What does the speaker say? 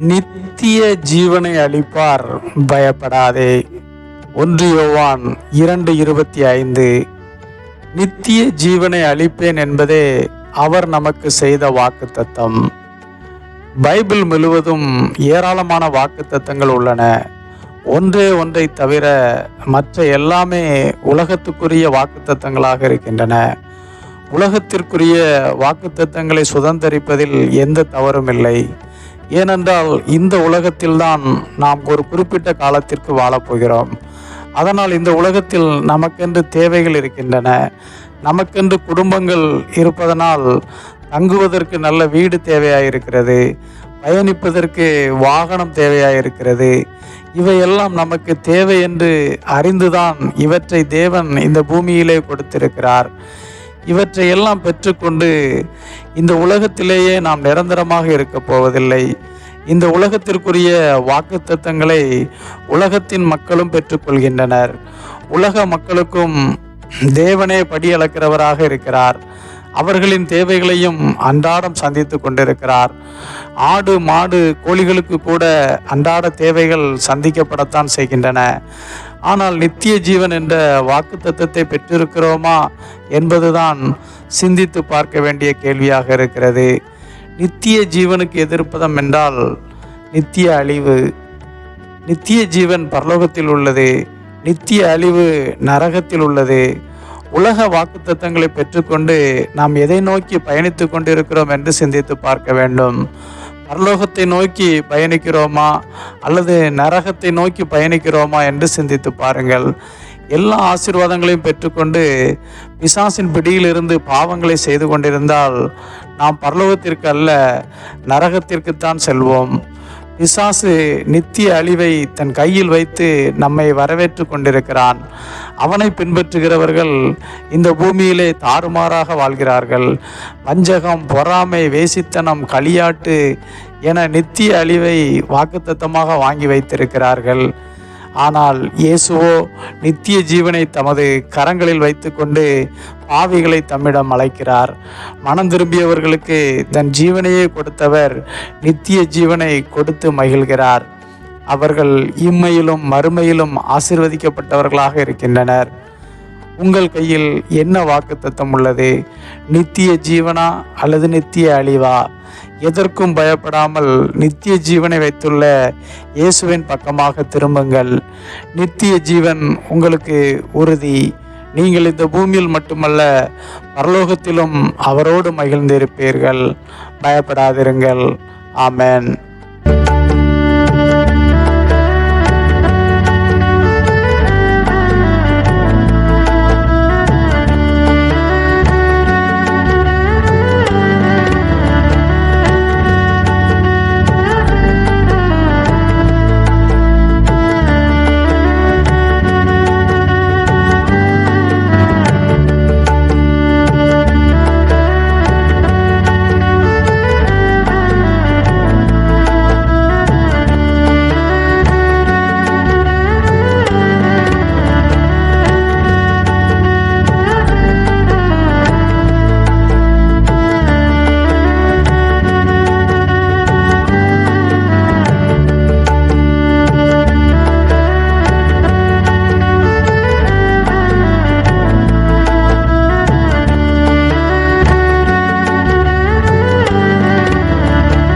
நித்திய ஜீவனை அளிப்பார். பயப்படாதே. ஒன்று யோவான் இரண்டு இருபத்தி ஐந்து. நித்திய ஜீவனை அளிப்பேன் என்பதே அவர் நமக்கு செய்த வாக்குத்தத்தம். பைபிள் முழுவதும் ஏராளமான வாக்குத்தத்தங்கள் உள்ளன. ஒன்றே ஒன்றை தவிர மற்ற எல்லாமே உலகத்துக்குரிய வாக்குத்தத்தங்களாக இருக்கின்றன. உலகத்திற்குரிய வாக்குத்தத்தங்களை சுதந்தரிப்பதில் எந்த தவறும் இல்லை. ஏனென்றால் இந்த உலகத்தில்தான் நாம் ஒரு குறிப்பிட்ட காலத்திற்கு வாழப்போகிறோம் அதனால் இந்த உலகத்தில் நமக்கென்று தேவைகள் இருக்கின்றன. நமக்கென்று குடும்பங்கள் இருப்பதனால் தங்குவதற்கு நல்ல வீடு தேவையாயிருக்கிறது. பயணிப்பதற்கு வாகனம் தேவையாயிருக்கிறது. இவையெல்லாம் நமக்கு தேவை என்று அறிந்துதான் இவற்றை தேவன் இந்த பூமியிலே கொடுத்திருக்கிறார். இவற்றை எல்லாம் பெற்றுக்கொண்டு இந்த உலகத்திலேயே நாம் நிரந்தரமாக இருக்கப் போவதில்லை. இந்த உலகத்திற்குரிய வாக்குத்தத்தங்களை உலகத்தின் மக்களும் பெற்றுக்கொள்கின்றனர். உலக மக்களுக்கும் தேவனே படி அளக்கிறவராக இருக்கிறார். அவர்களின் தேவைகளையும் அன்றாடம் சந்தித்து கொண்டிருக்கிறார். ஆடு மாடு கோழிகளுக்கு கூட அன்றாட தேவைகள் சந்திக்கப்படத்தான் செய்கின்றன. ஆனால் நித்திய ஜீவன் என்ற வாக்கு தத்துவத்தை பெற்றிருக்கிறோமா என்பதுதான் சிந்தித்து பார்க்க வேண்டிய கேள்வியாக இருக்கிறது. நித்திய ஜீவனுக்கு எதிர்ப்பதம் என்றால் நித்திய அழிவு. நித்திய ஜீவன் பரலோகத்தில் உள்ளது. நித்திய அழிவு நரகத்தில் உள்ளது. உலக வாக்குத்தத்தங்களை பெற்றுக்கொண்டு நாம் எதை நோக்கி பயணித்து கொண்டிருக்கிறோம் என்று சிந்தித்து பார்க்க வேண்டும். பரலோகத்தை நோக்கி பயணிக்கிறோமா? அல்லது நரகத்தை நோக்கி பயணிக்கிறோமா என்று சிந்தித்து பாருங்கள். எல்லா ஆசீர்வாதங்களையும் பெற்றுக்கொண்டு பிசாசின் பிடியிலிருந்து பாவங்களை செய்து கொண்டிருந்தால் நாம் பரலோகத்திற்கு அல்ல நரகத்திற்குத்தான் செல்வோம். பிசாசு நித்திய அழிவை தன் கையில் வைத்து நம்மை வரவேற்று கொண்டிருக்கிறான். அவனை பின்பற்றுகிறவர்கள் இந்த பூமியிலே தாறுமாறாக வாழ்கிறார்கள். வஞ்சகம் பொறாமை வேசித்தனம் களியாட்டு என நித்திய அழிவை வாக்குத்தத்தமாக வாங்கி வைத்திருக்கிறார்கள். ஆனால் இயேசுவோ நித்திய ஜீவனை தமது கரங்களில் வைத்துக்கொண்டு பாவிகளை தம்மிடம் அழைக்கிறார். மனம் திரும்பியவர்களுக்கு தன் ஜீவனையே கொடுத்தவர் நித்திய ஜீவனை கொடுத்து மகிழ்கிறார். அவர்கள் இம்மையிலும் மறுமையிலும் ஆசிர்வதிக்கப்பட்டவர்களாக இருக்கின்றனர். உங்கள் கையில் என்ன வாக்குத்தத்தம் உள்ளது? நித்திய ஜீவனா அல்லது நித்திய அழிவா? எதற்கும் பயப்படாமல் நித்திய ஜீவனை வைத்துள்ள இயேசுவின் பக்கமாக திரும்புங்கள். நித்திய ஜீவன் உங்களுக்கு உறுதி. நீங்கள் இந்த பூமியில் மட்டுமல்ல பரலோகத்திலும் அவரோடு மகிழ்ந்திருப்பீர்கள். பயப்படாதிருங்கள். ஆமேன்.